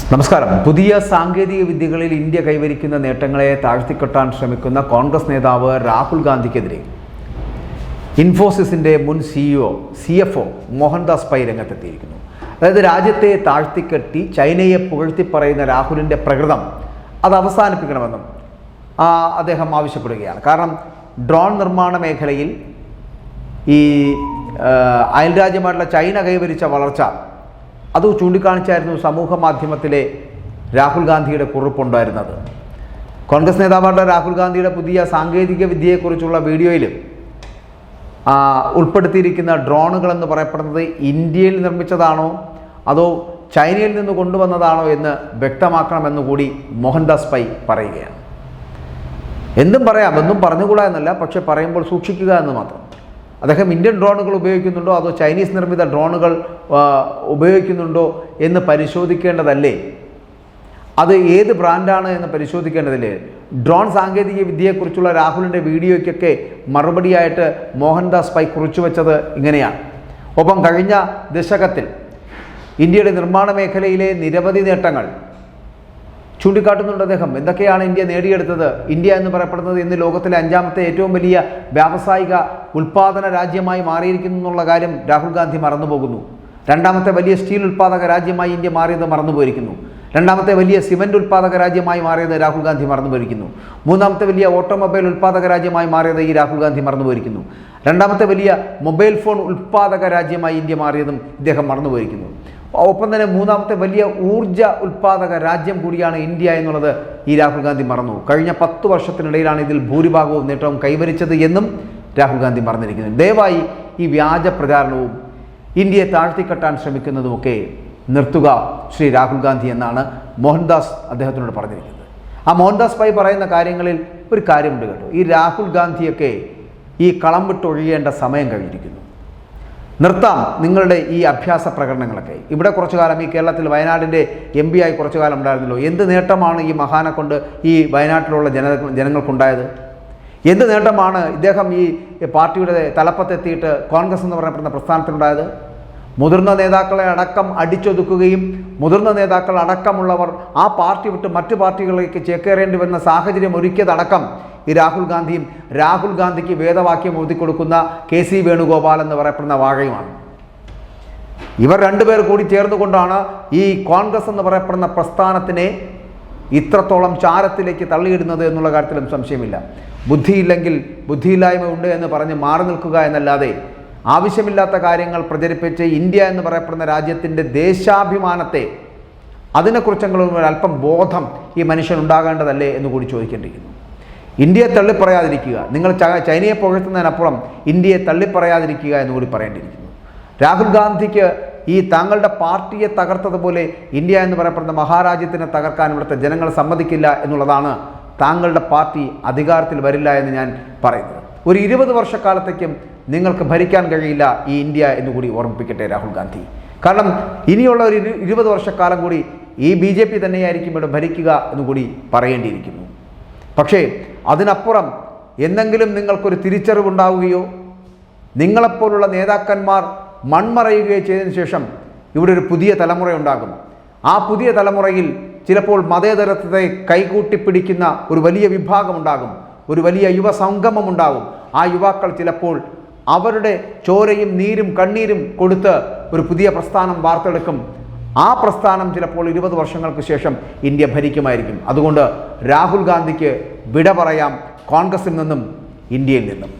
നമസ്കാരം. പുതിയ സാങ്കേതിക വിദ്യകളിൽ ഇന്ത്യ കൈവരിക്കുന്ന നേട്ടങ്ങളെ താഴ്ത്തിക്കെട്ടാൻ ശ്രമിക്കുന്ന കോൺഗ്രസ് നേതാവ് രാഹുൽ ഗാന്ധിക്കെതിരെ. ഇൻഫോസിസിന്റെ മുൻ CEO C F O Mohandas Pai രംഗത്തെത്തിയിരിക്കുന്നു. അതായത് രാജ്യത്തെ താഴ്ത്തിക്കെട്ടി ചൈനയെ പുകഴ്ത്തി പറയുന്ന രാഹുലിന്റെ പ്രകൃതം അത് അവസാനിപ്പിക്കണമെന്നും അദ്ദേഹം ആവശ്യപ്പെടുകയാണ്. കാരണം ഡ്രോൺ നിർമ്മാണ മേഖലയിൽ ഈ അയൽരാജ്യമായിട്ടുള്ള ചൈന കൈവരിച്ച വളർച്ച അത് ചൂണ്ടിക്കാണിച്ചായിരുന്നു സമൂഹ മാധ്യമത്തിലെ രാഹുൽ ഗാന്ധിയുടെ കുറിപ്പുണ്ടായിരുന്നത്. കോൺഗ്രസ് നേതാവായ രാഹുൽ ഗാന്ധിയുടെ പുതിയ സാങ്കേതിക വിദ്യയെക്കുറിച്ചുള്ള വീഡിയോയിൽ ആ, ഉൾപ്പെടുത്തിയിരിക്കുന്ന ഡ്രോണുകൾ എന്ന് പറയപ്പെടുന്നത് ഇന്ത്യയിൽ നിർമ്മിച്ചതാണോ അതോ ചൈനയിൽ നിന്ന് കൊണ്ടുവന്നതാണോ എന്ന് വ്യക്തമാക്കണമെന്ന് കൂടി മോഹൻദാസ് പൈ പറയുകയാണ്. എന്തും പറയാം എന്തും പറഞ്ഞുകൂടാ എന്നല്ല പക്ഷെ പറയുമ്പോൾ സൂക്ഷിക്കുക എന്ന് മാത്രം. അദ്ദേഹം ഇന്ത്യൻ ഡ്രോണുകൾ ഉപയോഗിക്കുന്നുണ്ടോ? അതോ ചൈനീസ് നിർമ്മിത ഡ്രോണുകൾ ഉപയോഗിക്കുന്നുണ്ടോ എന്ന് പരിശോധിക്കേണ്ടതല്ലേ? അത് ഏത് ബ്രാൻഡാണ് എന്ന് പരിശോധിക്കേണ്ടതില്ലേ? ഡ്രോൺ സാങ്കേതിക വിദ്യയെക്കുറിച്ചുള്ള രാഹുലിന്റെ വീഡിയോയ്ക്കൊക്കെ മറുപടിയായിട്ട് മോഹൻദാസ് പൈ കുറിച്ചു വെച്ചത് ഇങ്ങനെയാണ് ഒപ്പം കഴിഞ്ഞ ദശകത്തിൽ ഇന്ത്യയുടെ നിർമ്മാണ മേഖലയിലെ നിരവധി നേട്ടങ്ങൾ ചൂണ്ടിക്കാട്ടുന്നുണ്ട് അദ്ദേഹം. എന്തൊക്കെയാണ് ഇന്ത്യ നേടിയെടുത്തത്? ഇന്ത്യ എന്ന് പറയപ്പെടുന്നത് ഇന്ന് ലോകത്തിലെ അഞ്ചാമത്തെ ഏറ്റവും വലിയ വ്യാവസായിക ഉൽപാദന രാജ്യമായി മാറിയിരിക്കുന്നു എന്നുള്ള കാര്യം രാഹുൽ ഗാന്ധി മറന്നുപോകുന്നു. രണ്ടാമത്തെ വലിയ സ്റ്റീൽ ഉൽപാദക രാജ്യമായി ഇന്ത്യ മാറിയത് മറന്നുപോയിരിക്കുന്നു. രണ്ടാമത്തെ വലിയ സിമന്റ് ഉൽപാദക രാജ്യമായി മാറിയത് രാഹുൽ ഗാന്ധി മറന്നുപോയിരിക്കുന്നു. മൂന്നാമത്തെ വലിയ ഓട്ടോമൊബൈൽ ഉൽപാദക രാജ്യമായി മാറിയത് ഈ രാഹുൽ ഗാന്ധി മറന്നുപോയിരിക്കുന്നു. രണ്ടാമത്തെ വലിയ മൊബൈൽ ഫോൺ ഉൽപാദക രാജ്യമായി ഇന്ത്യ മാറിയതും ഇദ്ദേഹം മറന്നുപോയിരിക്കുന്നു. ഒപ്പം തന്നെ മൂന്നാമത്തെ വലിയ ഊർജ ഉൽപ്പാദക രാജ്യം കൂടിയാണ് ഇന്ത്യ എന്നുള്ളത് ഈ രാഹുൽ ഗാന്ധി മറന്നു. കഴിഞ്ഞ പത്ത് വർഷത്തിനിടയിലാണ് ഇതിൽ ഭൂരിഭാഗവും നേട്ടവും കൈവരിച്ചത് എന്നും രാഹുൽ ഗാന്ധി മറന്നിരിക്കുന്നു. ദയവായി ഈ വ്യാജ പ്രചാരണവും ഇന്ത്യയെ താഴ്ത്തിക്കെട്ടാൻ ശ്രമിക്കുന്നതുമൊക്കെ നിർത്തുക ശ്രീ രാഹുൽ ഗാന്ധി എന്നാണ് മോഹൻദാസ് അദ്ദേഹത്തിനോട് പറഞ്ഞിരിക്കുന്നത്. ആ മോഹൻദാസ് പൈ പറയുന്ന കാര്യങ്ങളിൽ ഒരു കാര്യമുണ്ട് കേട്ടോ. ഈ രാഹുൽ ഗാന്ധിയൊക്കെ ഈ കളം വിട്ടൊഴിയേണ്ട സമയം കഴിഞ്ഞിരിക്കുന്നു. നിർത്താം നിങ്ങളുടെ ഈ അഭ്യാസ പ്രകടനങ്ങളൊക്കെ. ഇവിടെ കുറച്ചു കാലം ഈ കേരളത്തിൽ വയനാടിന്റെ എം പി ആയി കുറച്ചു കാലം ഉണ്ടായിരുന്നല്ലോ. എന്ത് നേട്ടമാണ് ഈ മഹാനെ കൊണ്ട് ഈ വയനാട്ടിലുള്ള ജന ജനങ്ങൾക്കുണ്ടായത്? എന്ത് നേട്ടമാണ് ഇദ്ദേഹം ഈ പാർട്ടിയുടെ തലപ്പത്തെത്തിയിട്ട് കോൺഗ്രസ് എന്ന് പറയപ്പെടുന്ന പ്രസ്ഥാനത്തിനുണ്ടായത്? മുതിർന്ന നേതാക്കളെ അടക്കം അടിച്ചൊതുക്കുകയും മുതിർന്ന നേതാക്കൾ അടക്കമുള്ളവർ ആ പാർട്ടി വിട്ട് മറ്റു പാർട്ടികളിലേക്ക് ചേക്കേറേണ്ടി വരുന്ന സാഹചര്യം ഒരുക്കിയതടക്കം ഈ രാഹുൽ ഗാന്ധിയും രാഹുൽ ഗാന്ധിക്ക് വേദവാക്യം കൊടുക്കുന്ന കെ സി വേണുഗോപാൽ എന്ന് പറയപ്പെടുന്ന വാഴയുമാണ്. ഇവർ രണ്ടുപേർ കൂടി ചേർന്നുകൊണ്ടാണ് ഈ കോൺഗ്രസ് എന്ന് പറയപ്പെടുന്ന പ്രസ്ഥാനത്തിനെ ഇത്രത്തോളം ചാരത്തിലേക്ക് തള്ളിയിടുന്നത് എന്നുള്ള കാര്യത്തിലും സംശയമില്ല. ബുദ്ധിയില്ലെങ്കിൽ ബുദ്ധിയില്ലായ്മ ഉണ്ട് എന്ന് പറഞ്ഞ് മാറി നിൽക്കുക എന്നല്ലാതെ ആവശ്യമില്ലാത്ത കാര്യങ്ങൾ പ്രചരിപ്പിച്ച് ഇന്ത്യ എന്ന് പറയപ്പെടുന്ന രാജ്യത്തിന്റെ ദേശാഭിമാനത്തെ അതിനെക്കുറിച്ചെങ്കിലും അല്പം ബോധം ഈ മനുഷ്യൻ ഉണ്ടാകേണ്ടതല്ലേ എന്ന് കൂടി ചോദിക്കേണ്ടിയിരിക്കുന്നു. ഇന്ത്യയെ തള്ളിപ്പറയാതിരിക്കുക. നിങ്ങൾ ചൈനയെ പുകഴ്ത്തുന്നതിനപ്പുറം ഇന്ത്യയെ തള്ളിപ്പറയാതിരിക്കുക എന്ന് കൂടി പറയേണ്ടിയിരിക്കുന്നു. രാഹുൽ ഗാന്ധിക്ക് ഈ താങ്കളുടെ പാർട്ടിയെ തകർത്തതുപോലെ ഇന്ത്യ എന്ന് പറയപ്പെടുന്ന മഹാരാജ്യത്തിനെ തകർക്കാൻ ഇവിടുത്തെ ജനങ്ങൾ സമ്മതിക്കില്ല എന്നുള്ളതാണ് താങ്കളുടെ പാർട്ടി അധികാരത്തിൽ വരില്ല എന്ന് ഞാൻ പറയുന്നത്. ഒരു ഇരുപത് വർഷക്കാലത്തേക്കും നിങ്ങൾക്ക് ഭരിക്കാൻ കഴിയില്ല ഈ ഇന്ത്യ എന്ന് കൂടി ഓർമ്മിപ്പിക്കട്ടെ രാഹുൽ ഗാന്ധി. കാരണം ഇനിയുള്ള ഒരു ഇരു- ഇരുപത് വർഷക്കാലം കൂടി ഈ ബി ജെ പി തന്നെയായിരിക്കും ഇവിടെ ഭരിക്കുക എന്ന് കൂടി പറയേണ്ടിയിരിക്കുന്നു. പക്ഷേ അതിനപ്പുറം എന്തെങ്കിലും നിങ്ങൾക്കൊരു തിരിച്ചറിവുണ്ടാവുകയോ നിങ്ങളെപ്പോലുള്ള നേതാക്കന്മാർ മൺമറയുകയോ ചെയ്തതിന് ശേഷം ഇവിടെ ഒരു പുതിയ തലമുറ ഉണ്ടാകും ആ പുതിയ തലമുറയിൽ ചിലപ്പോൾ മതേതരത്തെ കൈകൂട്ടിപ്പിടിക്കുന്ന ഒരു വലിയ വിഭാഗമുണ്ടാകും. ഒരു വലിയ യുവസംഗമം ഉണ്ടാകും ആ യുവാക്കൾ ചിലപ്പോൾ അവരുടെ ചോരയും നീരും കണ്ണീരും കൊടുത്ത് ഒരു പുതിയ പ്രസ്ഥാനം വാർത്തെടുക്കും. ആ പ്രസ്ഥാനം ചിലപ്പോൾ ഇരുപത് വർഷങ്ങൾക്ക് ശേഷം ഇന്ത്യ ഭരിക്കുമായിരിക്കും. അതുകൊണ്ട് രാഹുൽ ഗാന്ധിക്ക് വിട പറയാം കോൺഗ്രസിൽ നിന്നും ഇന്ത്യയിൽ നിന്നും.